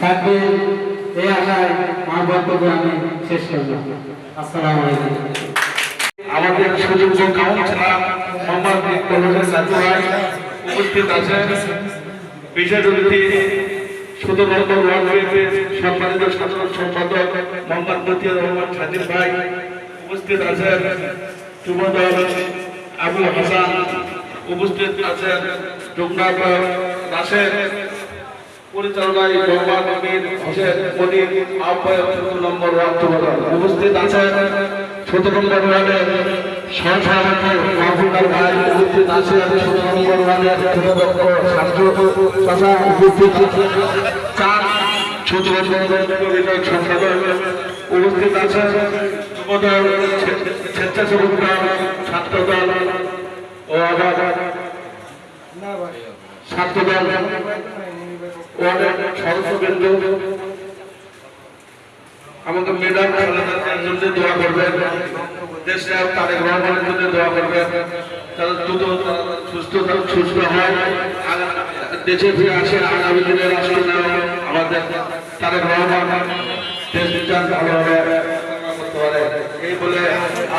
থাকবে এই আশায় আমার বক্তব্য আমি শেষ করলাম। আসসালামু আলাইকুম। আমাদের সুযোগ্য কাউন্সিলর মোহাম্মদ ইকবালের সাথে উপস্থিত আছেন। বিশেষ অতিথি, সদর ওয়ার্ড বিএনপির সম্মানিত সাধারণ সম্পাদক মোহাম্মদ মতিয়ার রহমান ভাই উপস্থিত আছেন। উপস্থিত আছেন। রাশেদ পরিচালনায় মোহাম্মদ আমির হোসেন মনির আহ্বায়ক সতেরো নম্বর যুবদল। উপস্থিত আছেন সতেরো নম্বর ওয়ার্ডের সহসভাপতি মাহবুবার ভাই। উপস্থিত আছেন সতেরো নম্বর ওয়ার্ডের যুবদক্ষ ছাত্র তথা উপস্থিত চার নম্বর বিধায়ক সম্পাদক উপস্থিত আছেন স্বেচ্ছাসেবক দল ও আবার ছাত্রদল আমাদের জন্য দোয়া করবেন, দেশে তারেক রহমানের জন্য দোয়া করবেন তারা দ্রুত সুস্থ সুস্থ হয় দেশে ফিরে আসে, আগামী দিনে রাষ্ট্র আমাদের তারেক রহমান, দেশ বিচার করতে পারে। এই বলে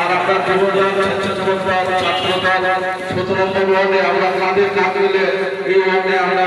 আর আমরা যুবদল স্বেচ্ছাসেবক ওয়ার্ডে আমরা কাঁধে কাঁধ মিলে এই ওয়ার্ডে আমরা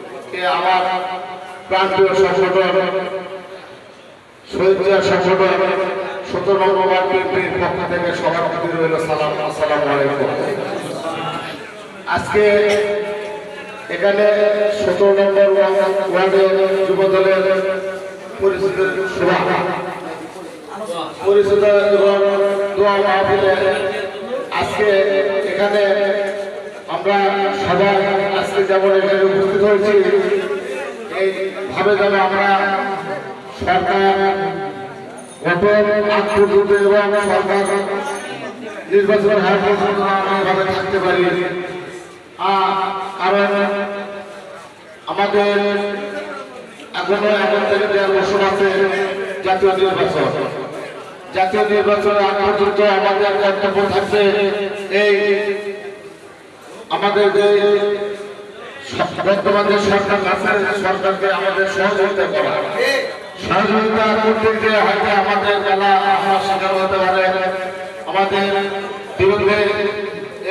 আমার প্রান্তীয় সংগঠন শহীদ জিয়া সংগঠন সতেরো নম্বর বিএনপির পক্ষ থেকে সবার রইল সালাম, আসসালামু আজকে এখানে সতেরো নম্বর ওয়ার্ডে যুব দলের পরিচিত সভা। পরিচিত আজকে এখানে আমরা সবাই আজকে যেমন এখানে উপস্থিত হয়েছি এইভাবে যেন আমরা। সরকার গঠন আগ এবং সরকার নির্বাচন হার পর্যন্ত থাকতে পারি। কারণ আমাদের এখনও এখন দেড় বছর আছে জাতীয় নির্বাচন। জাতীয় নির্বাচনে আগ পর্যন্ত আমাদের কর্তব্য এই আমাদের যে বর্তমান যে সরকার আছে সরকারকে আমাদের সহযোগিতা করা সহযোগিতা করতে গিয়ে হয়তো আমাদের বেলা আমরা শিকার হতে পারে। আমাদের বিরুদ্ধে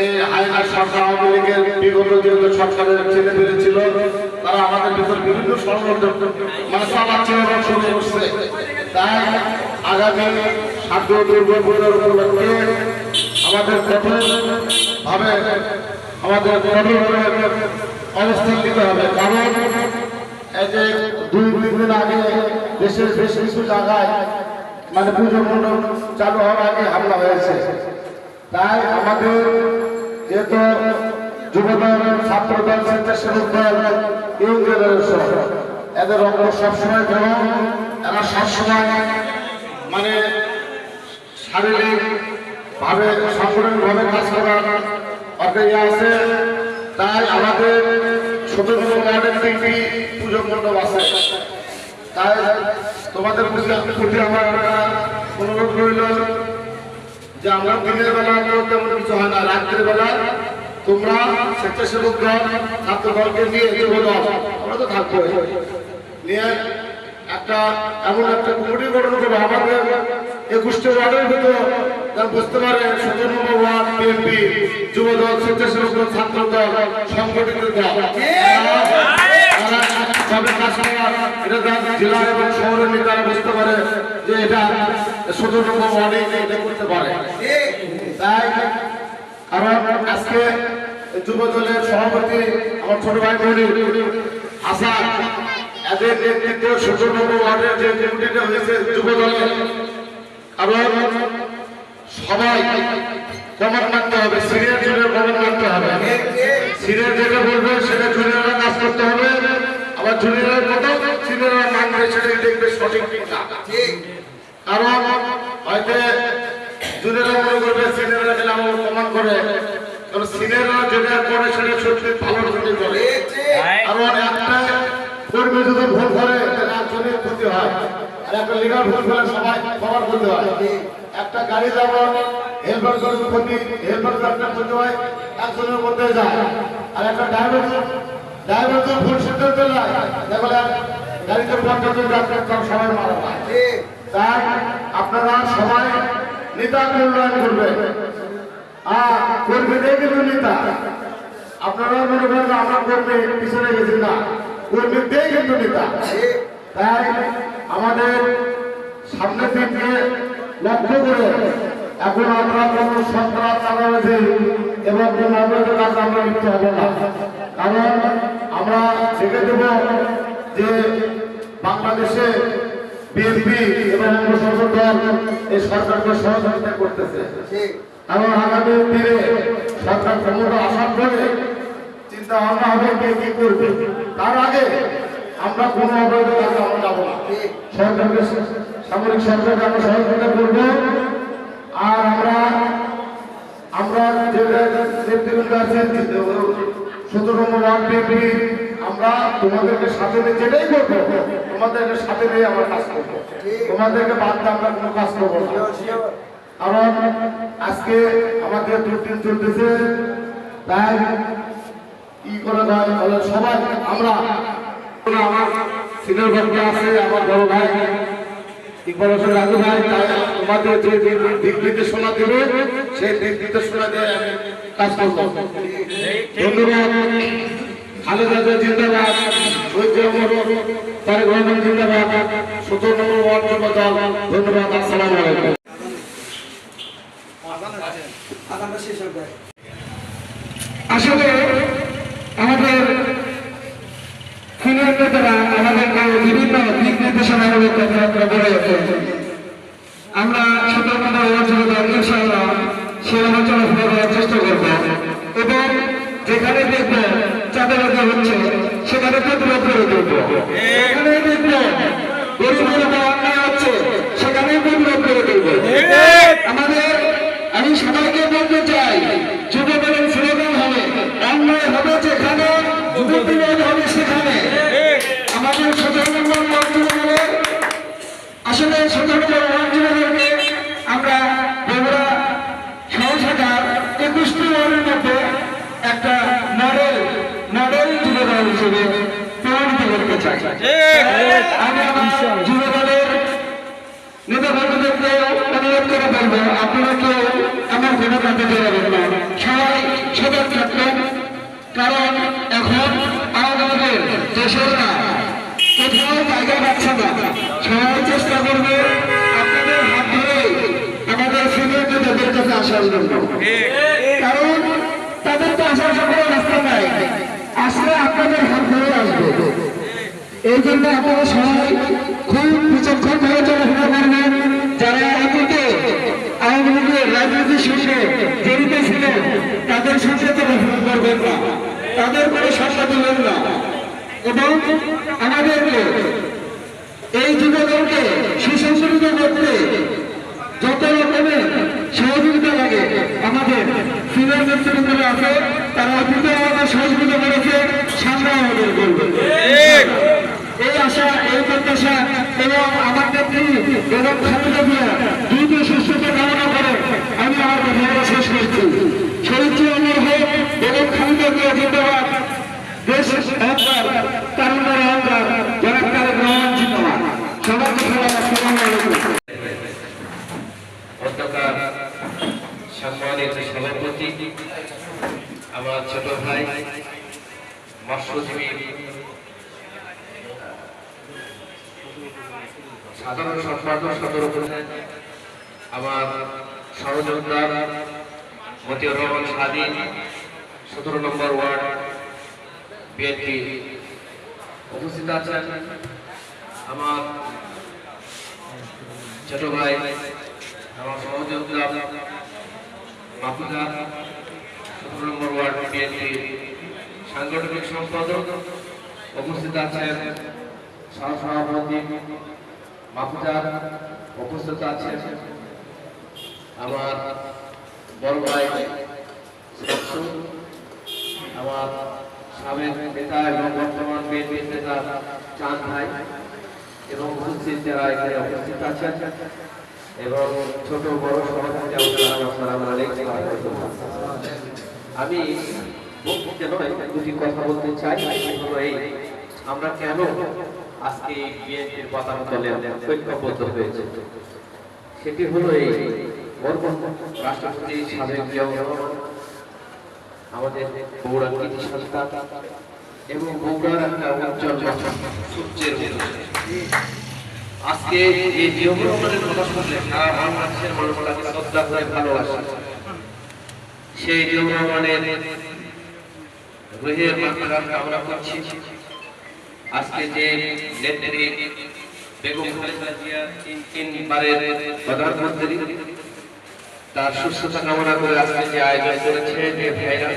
এই হায়না সরকার আওয়ামী লীগের বিগত যেগুলো সরকারের ছেলে পেলে ছিল, তারা আমাদের ভিতর বিভিন্ন ষড়যন্ত্র মানে চালাচ্ছে এবং শুরু করছে তাই আগামী সাধ্য দুর্গাপূজার উপলক্ষে আমাদের কঠোর ভাবে আমাদের কঠোরভাবে অবস্থান নিতে হবে। কারণ যে দুই দিন আগে দেশের বেশ কিছু জায়গায় মানে পুজো মণ্ডপ চালু হওয়ার আগে হামলা হয়েছে। তাই আমাদের যেহেতু যুবদল, ছাত্রদল, স্বেচ্ছাসেবক দল ইউং জেনারেশন এদের রক্ত সবসময় গরম এরা সবসময় মানে শারীরিক ভাবে সাংগঠনিক ভাবে কাজ করার ইয়ে আছে। তাই আমাদের সতেরো ওয়ার্ডের তিনটি পুজো মণ্ডপ আছে। তাই তোমাদের প্রতি আমার অনুরোধ রইল যে আমরা দিনের বেলা তেমন কিছু হয় না, রাত্রের বেলা তোমরা স্বেচ্ছাসেবক দল ছাত্র নিয়ে যুব দল আমরা তো থাকব। নিয়ে একটা এমন একটা কমিটি গঠন করব। আমাদের একুশটি ওয়ার্ডের ভিতর বুঝতে পারে সতেরো নম্বর ওয়ার্ড বিএনপি যুব দল স্বেচ্ছাসেবক দল ছাত্র দল। সংগঠিত দল জেলা এবং শহরের নেতারা বুঝতে পারে যে এটা সতেরো নম্বর ওয়ার্ডে এটা করতে পারে। তাই কারণ আজকে যুব দলের সভাপতি আমার ছোট ভাই মনির হাসান এদের নেতৃত্বে সতেরো নম্বর ওয়ার্ডের যে কমিটিটা হয়েছে যুব দলের কারণ সবাই কমন মানতে হবে সিনিয়র জুনিয়র কমন মানতে হবে। সিনিয়র যেটা বলবে সেটা জুনিয়ররা কাজ করতে হবে। আবার জুনিয়রের কত? সিনিয়ররা মানবে সেটাই দেখবে সঠিক কিনা কারণ হয়তো জুনিয়ররা মনে করবে সিনিয়ররা গেলে আমার প্রমাণ করে। কারণ সিনিয়ররা যেটা করে সেটা সত্যি ভালো জন্য করে। কারণ একটা কর্মী যদি ভুল করে তাহলে একজনের ক্ষতি হয়। আর একটা লিডার একটা গাড়ি ক্ষতি হয় একজনের মধ্যে যায়। আর একটা ড্রাইভার ড্রাইভার যদি ভুল গাড়িতে তাই আপনারা সবাই নেতা মূল্যায়ন করবেন আর কর্মীদের কিন্তু নেতা, আপনারা মনে করেন আমরা কর্মী পিছনে গেছি না কর্মীদের কিন্তু নেতা। তাই আমাদের সামনের থেকে লক্ষ্য করে এখন আমরা কোনো সন্ত্রাস চালাবাজি এবং কোনো অবৈধ আমরা হব না। কারণ আমরা দেখে দেব যে বাংলাদেশে বিএনপি এবং অন্য দল এই সরকারকে সহযোগিতা করতেছে। এবং আগামী দিনে সরকার ক্ষমতা আসার পরে চিন্তা ভাবনা হবে কে কি করবে। তার আগে আমরা কোনো অবৈধ কাজে আমরা যাব না। সরকারকে সামরিক সরকারকে আমরা সহযোগিতা করব। আর আমরা আমরা নেতৃবৃন্দ আছেন, সতেরো নম্বর ওয়ার্ড আমরা তোমাদেরকে সাথে নিয়ে যেটাই করব, তোমাদেরকে সাথে নিয়ে আমরা কাজ করব। তোমাদেরকে বাদ দিয়ে আমরা কোনো কাজ করব কারণ আজকে আমাদের দুর্দিন চলতেছে, তাই কি করে বলে সবাই, আমরা আমার সিনিয়র ভাইকে আছে আমার বড় ভাই ইকবাল হোসেন রাজু ভাই তোমাদের যে যে দিক নির্দেশনা দেবে সেই দিক নির্দেশনা দিয়ে আমি কাজ করব। ধন্যবাদ। খালেদা জিন্দাবাদ শহীদ অমর তারেক রহমান জিন্দাবাদ সতেরো নম্বর ওয়ার্ড যুব দল ধন্যবাদ আসসালামু আলাইকুম। আসলে আমাদের সিনিয়র নেতারা আমাদেরকে বিভিন্ন দিক নির্দেশনামূলক বলেছে আমরা সেভাবে চলাফেরা করার চেষ্টা করব। এবং যেখানে দেখব চাঁদাবাজি হচ্ছে, সেখানে প্রতিরোধ করে দেবো যেখানে দেখব গরিবের অন্যায় হচ্ছে, সেখানে প্রতিরোধ করে দেবো আমাদের, আমি সবাইকে বলতে চাই, যুবদলের স্লোগান হবে, অন্যায় হবে যেখানে প্রতিরোধ হবে সেখানে আমাদের সতেরো নম্বর মন্ত্রণালয়ের আসলে নম্বর মন্ত্রণালয়কে আমরা বগুড়া সহসাগার একুশটি ওয়ার্ডের মধ্যে একটা মডেল মডেল যুবদল হিসেবে প্রমাণিত করতে চাই। আমি আমার যুবদলের নেতা বন্ধুদেরকে করে বলব, আপনারা আমার কোনো কাজে বেরোবেন না। সবাই সজাগ থাকবেন কারণ এখন আমাদের দেশের না এই জন্য আপনারা সবাই খুব বিচক্ষণ ভাবে চলাফেরা করবেন। যারা অতীতে আওয়ামী লীগের রাজনীতির সঙ্গে জড়িত ছিলেন, তাদের সঙ্গে চলাফেরা করবেন না। তাদের কোনো সত্তা দিবেন না। এবং আমাদেরকে এই যুবদলকে সুসংগঠিত করতে যত রকমের সহযোগিতা লাগে, আমাদের সিনিয়র নেতৃবৃন্দরা আছে, তারা অতীতে আমাদের সহযোগিতা করেছে, সামনে আমাদের করবে এই আশা, এই প্রত্যাশা এবং আমার নেত্রী এবং খালেদা জিয়া দ্রুত সুস্থতা কামনা করে আমি আমার কথাগুলো শেষ করছি। শহীদ জিয়ানের হোক এবং খালেদা জিয়া জিন্দাবাদ। দেশ অহংকার তারুণ্যের অহংকার জনাব তারেক রহমান জিন্দাবাদ সবাইকে সবাই আসসালামু আলাইকুম অধ্যকার সম্মানিত সভাপতি আমার ছোট ভাই মৎস্যজীবী সম্পাদক সদর উপজেলা। আমার সহযোদ্ধা মতিউর রহমান স্বাধীন, সতেরো নম্বর ওয়ার্ড, বিএনপি উপস্থিত আছেন। আমার ছোট ভাই, আমার সহযোগিতা মাহফুজা, সতেরো নম্বর ওয়ার্ড, বিএনপি সাংগঠনিক সম্পাদক উপস্থিত আছেন। সহসভাপতি মাহফুজার উপস্থিত আছেন আমার বড় ভাই আমার সাবেক নেতা এবং বর্তমান বিএনপি নেতা চাঁদ ভাই এবং উপস্থিত যারা এখানে উপস্থিত আছেন এবং ছোট বড় সভাপতি। আমি বক্তব্যে নয় দুটি কথা বলতে চাই আমরা কেন আজকে বিএনপির পতাকাতলে ঐক্যবদ্ধ হয়েছে। সেটি হলো এই রাষ্ট্রপতি সাবেক আমাদের বগুড়া কৃতি এবং বগুড়ার একটা উজ্জ্বল সূর্যের আজকে এই রহমানের কথা শুনলে সারা বাংলাদেশের মানুষ তাকে শ্রদ্ধা করে ভালোবাসে। সেই রহমানের রুহের মাত্রা কামনা করছি। আজকে যে নেত্রী বেগম খালেদা জিয়া তিন তিনবারের প্রধানমন্ত্রী, তার সুস্থতা কামনা করে আজকে যে আয়োজন করেছে যে ভাইরা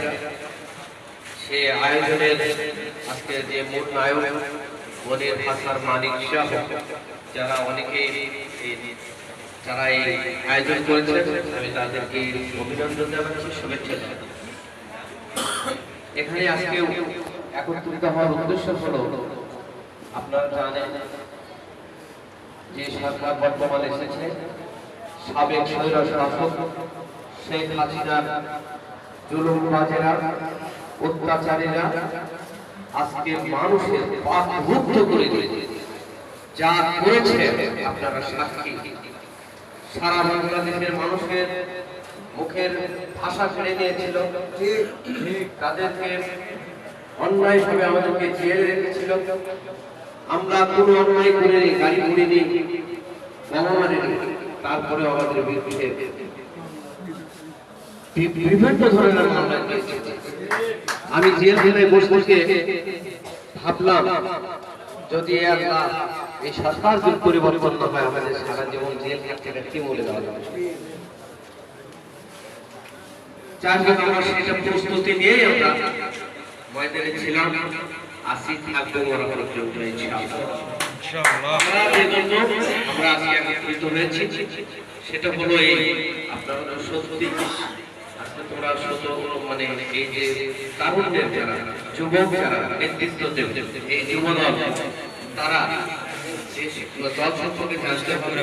সেই আয়োজনের আজকে যে মূল নায়ক মনির হাসান মানিক শাহ, যারা অনেকে যারা এই আয়োজন করেছে আমি তাদেরকে অভিনন্দন জানাচ্ছি, শুভেচ্ছা জানাচ্ছি। এখানে আজকে একত্রিত হওয়ার উদ্দেশ্য হলো আপনারা জানেন যে সরকার বর্তমানে এসেছে সাবেক স্বৈর শাসক শেখ হাসিনার জুলুমবাজেরা অত্যাচারীরা আজকে মানুষের পাপ মুক্ত করে দিয়েছে। যা করেছে আপনারা সাক্ষী। সারা বাংলাদেশের মানুষের মুখের ভাষা কেড়ে নিয়েছিল তাদেরকে অন্যায়ভাবে আমাদেরকে জেলে রেখেছিল। আমরা কোনো অন্যায় করে গাড়ি ঘুরিনি বোমা মারিনি তারপরে আমাদের বিরুদ্ধে বিভিন্ন ধরনের মামলা আমি বসে বসে ভাবলাম, যদি এই সরকার যদি পরিবর্তন হয় আমাদের সারা জীবন জেল কি বলে দেওয়া যাবে? যার জন্য আমরা সেটা প্রস্তুতি নিয়ে আমরা ছিলাম। আসি থাকব পর্যন্ত ইনশাআল্লাহ। আমরা যে জন্য আমরা আজকে একত্রিত হয়েছি সেটা হলো এই আপনারা সত্যি তোমরা শত মানে এই যে তারুণ্যের যারা যুবক যারা নেতৃত্ব দেবে এই যুবদল তারা দল সম্পর্কে জানতে হবে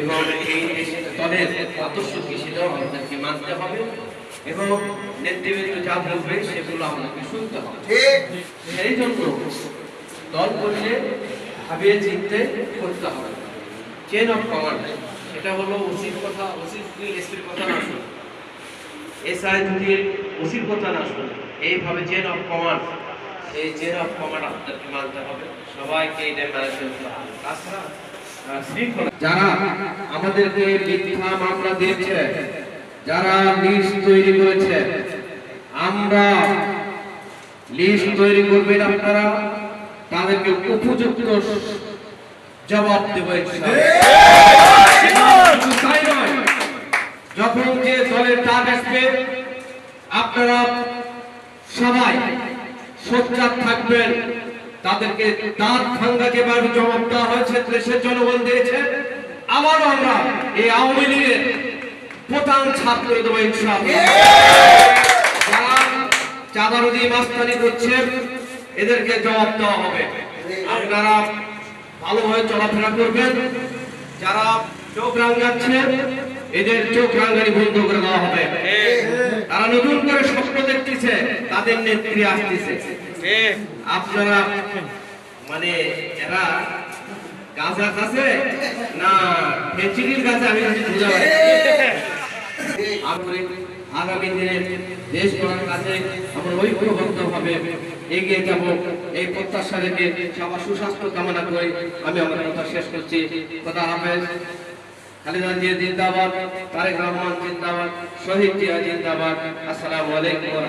এবং এই দলের আদর্শ কি সেটাও আমাদেরকে মানতে হবে। এবং নেতৃবৃন্দ যা বলবে সেগুলো আমাদেরকে শুনতে হবে। সেই জন্য দল করলে ভাবিয়ে চিনতে করতে হবে। চেন অফ কমান্ড এটা হলো ওসির কথা ওসি যদি এসপির কথা না শুনে। এসআই যদি ওসির কথা না শুনে। এইভাবে চেন অফ কমান্ড এই চেন অফ কমান্ড আপনাদেরকে মানতে হবে। সবাইকে এটা মেনে চলতে হবে তাছাড়া যারা আমাদেরকে মিথ্যা মামলা দিয়েছে যারা লিস্ট তৈরি করেছে আমরা লিস্ট তৈরি করবেন আপনারা, তাদেরকে উপযুক্ত জবাব দেবো যখন যে দলের ডাক আসবে, আপনারা সবাই সোচ্চার থাকবেন, তাদেরকে দাঁত ভাঙ্গা যেভাবে জবাব দেওয়া হয়েছে, দেশের জনগণ দিয়েছে। আবারও আমরা এই আওয়ামী লীগের প্রধান ছাত্র দেবো ইনশাআল্লাহ। যারা চাঁদাবাজি মাস্তানি করছে এদেরকে জবাব দেওয়া হবে। আপনারা ভালোভাবে চলাফেরা করবেন, যারা চোখ রাঙাচ্ছে এদের চোখ রাঙানি বন্ধ করে দেওয়া হবে। তারা নতুন করে স্বপ্ন দেখতেছে, তাদের নেত্রী আসতেছে। আপনারা মানে এরা গাঁজা খাচ্ছে না ফেঁচিডির কাছে আমি বুঝা পারি আগামী দিনে দেশ গড়ার কাছে আমরা ঐক্যবদ্ধ ভাবে এগিয়ে যাব। এই প্রত্যাশা রেখে সবার সুস্বাস্থ্য কামনা করে আমি আমার কথা শেষ করছি। কথা হাফেজ। খালেদা জিয়া জিন্দাবাদ, তারেক রহমান জিন্দাবাদ, শহীদ জিয়া জিন্দাবাদ। আসসালামু আলাইকুম।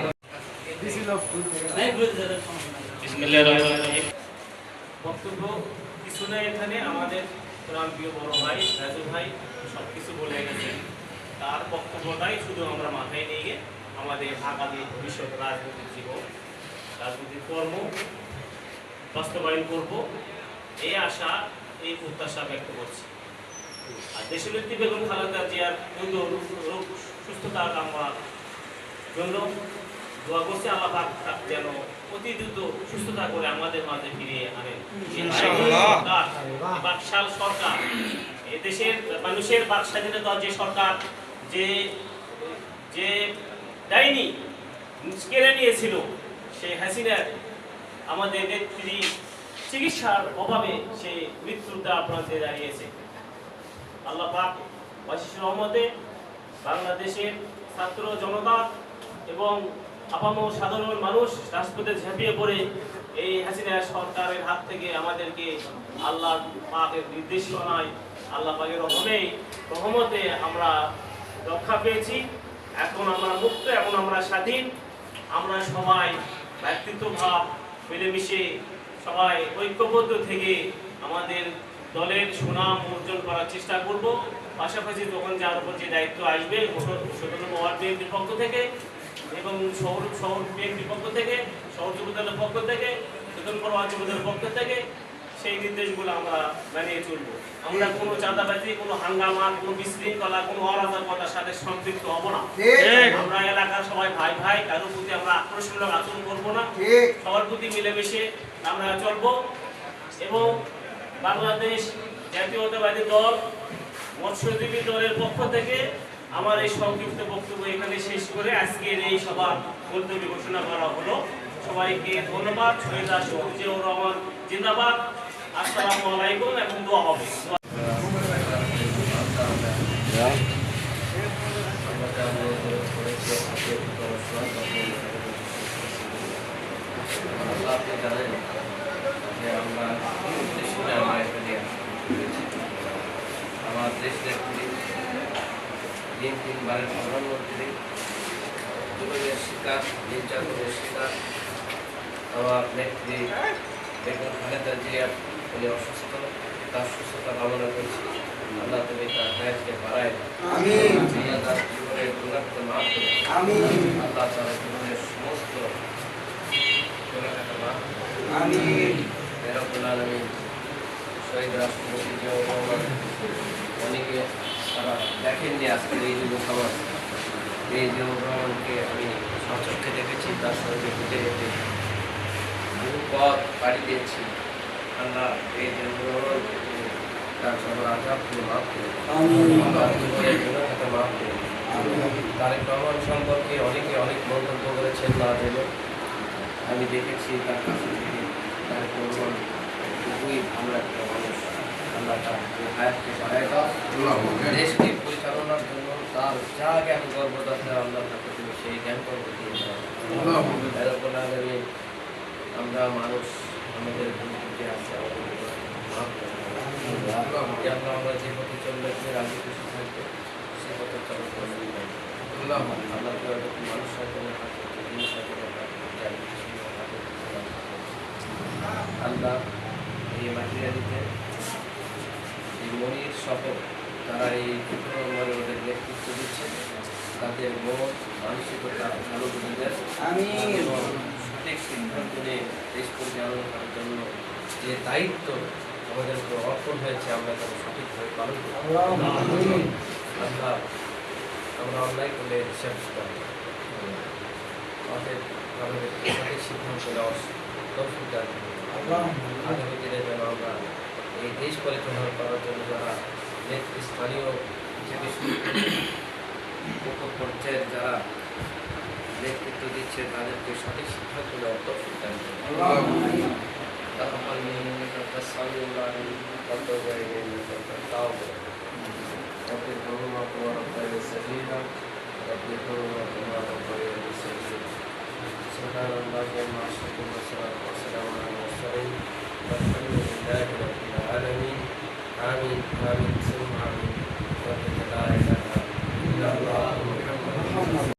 বক্তব্য কিছু নেই এখানে। আমাদের প্রাণ প্রিয় বড় ভাই, রাজু ভাই সব কিছু বলে গেছে। তার বক্তব্যটাই শুধু আমরা মাথায় নিয়ে আমাদের আগামী ভবিষ্যৎ রাজনৈতিক জীবন রাজনৈতিক কর্ম বাস্তবায়ন করব। এই আশা এই প্রত্যাশা ব্যক্ত করছি। আর দেশনেত্রী বেগম খালেদা জিয়ার দ্রুত রোগ সুস্থতা কামনার জন্য দোয়া করছি আল্লাহ পাক যেন অতি দ্রুত সুস্থতা করে আমাদের মাঝে ফিরিয়ে আনেন। বাকশাল সরকার এদেশের মানুষের বাক স্বাধীনতা যে সরকার যে যে ডাইনি কেড়ে নিয়েছিল, সেই হাসিনার আমাদের নেত্রী চিকিৎসার অভাবে সে মৃত্যুটা আপনাদের দাঁড়িয়েছে। আল্লাহ পাক বাশিস রহমতে বাংলাদেশের ছাত্র জনতা এবং আপামো সাধারণ মানুষ রাজপথে ঝাঁপিয়ে পড়ে এই হাসিনা সরকারের হাত থেকে আমাদেরকে আল্লাহ পাকের নির্দেশনায়, আল্লাহ পাকের রহমে, রহমতে আমরা রক্ষা পেয়েছি। এখন আমরা মুক্ত, এখন আমরা স্বাধীন। আমরা সবাই ব্যক্তিত্বভাব মিলেমিশে সবাই ঐক্যবদ্ধ থেকে আমাদের দলের সুনাম অর্জন করার চেষ্টা করব। পাশাপাশি যখন যার উপর যে দায়িত্ব আসবে সদন ওয়ার্ড পক্ষ থেকে এবং শহর শহর বিএনপির পক্ষ থেকে, শহর যুবদলের পক্ষ থেকে সদনপুর ওয়ার্ড যুবদলের পক্ষ থেকে সেই নির্দেশগুলো আমরা মানিয়ে চলবো আমরা কোনো চাঁদাবাজি কোনো হাঙ্গামা কোনো বিশৃঙ্খলা কোনো অরাজকতার সাথে সম্পৃক্ত হব না। আমরা এলাকার সবাই ভাই ভাই কারোর প্রতি আমরা আক্রোশমূলক আচরণ করব না। সবার প্রতি মিলেমিশে আমরা চলবো। এবং বাংলাদেশ জাতীয়তাবাদী দল মৎস্যজীবী দলের পক্ষ থেকে আমার এই সংক্ষিপ্ত বক্তব্য এখানে শেষ করে আজকের এই সভা বক্তব্য ঘোষণা করা হলো। সবাইকে ধন্যবাদ। শহীদ সূর্যউর রহমান জিন্দাবাদ। আমরা দেশ নেত্রী তিন তিনবারের প্রধানমন্ত্রী জুলুমের শিকার নির্যাতনের শিকার আমার নেত্রী বেগম খালেদা জিয়ার উনি অসুস্থ তার সুস্থতা কামনা করছি আল্লাহ তুমি তার হায়াতকে বাড়ায় আল্লাহ তার জীবনের গুণাকে মাফ করুন আল্লাহ তার জীবনের সমস্ত গুণাকে মাফ করুন এরকম আলমী শহীদ রাষ্ট্রপতি জিয়াউর রহমান অনেকে তারা দেখেননি আজকের এই যুব সমাজ। এই জিয়াউর রহমানকে আমি সচক্ষে দেখেছি তার সঙ্গে হেঁটে হেঁটে বহু পথ পাড়ি দিয়েছি। আল্লাহ এই জিয়াউর তার সবার আঘাত তুমি মাফ করে মাফ করে তারেক রহমান সম্পর্কে অনেকে অনেক মন্তব্য করেছেন না জেনে। আমি দেখেছি তার কাছে থেকে তারেক রহমান খুবই ভালো একটা মানুষ। আল্লাহ তার হায়াতকে বাড়ায় দেশকে পরিচালনার জন্য তার যা জ্ঞান গর্ব দরকার আল্লাহ তাকে তুমি সেই জ্ঞান গর্ব দিয়ে দাও এরকম আমরা মানুষ আমাদের ত্রুটি আছে আমাদের করে আমরা যে পথে চললে তুমি রাজি খুশি থাকবে সে পথে চলো করে আল্লাহ আল্লাহ মানুষ সাথে জিনিস আল্লাহ এই মাটিয়ারিতে এই মনির শপথ তারা এই মনে ওদের নেতৃত্ব দিচ্ছে তাদের মন মানসিকতা ভালো সঠিক সিদ্ধান্ত নিয়ে দেশ পরিচালনা করার জন্য যে দায়িত্ব আমাদের উপর অর্পণ হয়েছে, আমরা তারা সঠিকভাবে পালন করব। আল্লাহ, আমরা অন্যায় করলে হিসাব আমাদের আমাদের সঠিক সিদ্ধান্ত দান আগামী দিনে যেন আমরা এই দেশ পরিচালনা করার জন্য যারা স্থানীয় করে পর্যায়ের যারা নেতৃত্ব দিচ্ছে, তাদেরকে সঠিক সিদ্ধান্ত নেওয়ার তৌফিক দান تقبل انك انت السميع العليم وتب انك انت التواب رب القلوب وربنا سبيلا رب القلوب وربنا سبيلا سبحان الله وما شكر والصلاة والسلام على المرسلين والحمد لله رب العالمين آمين آمين ثم آمين رب لا إله إلا الله محمد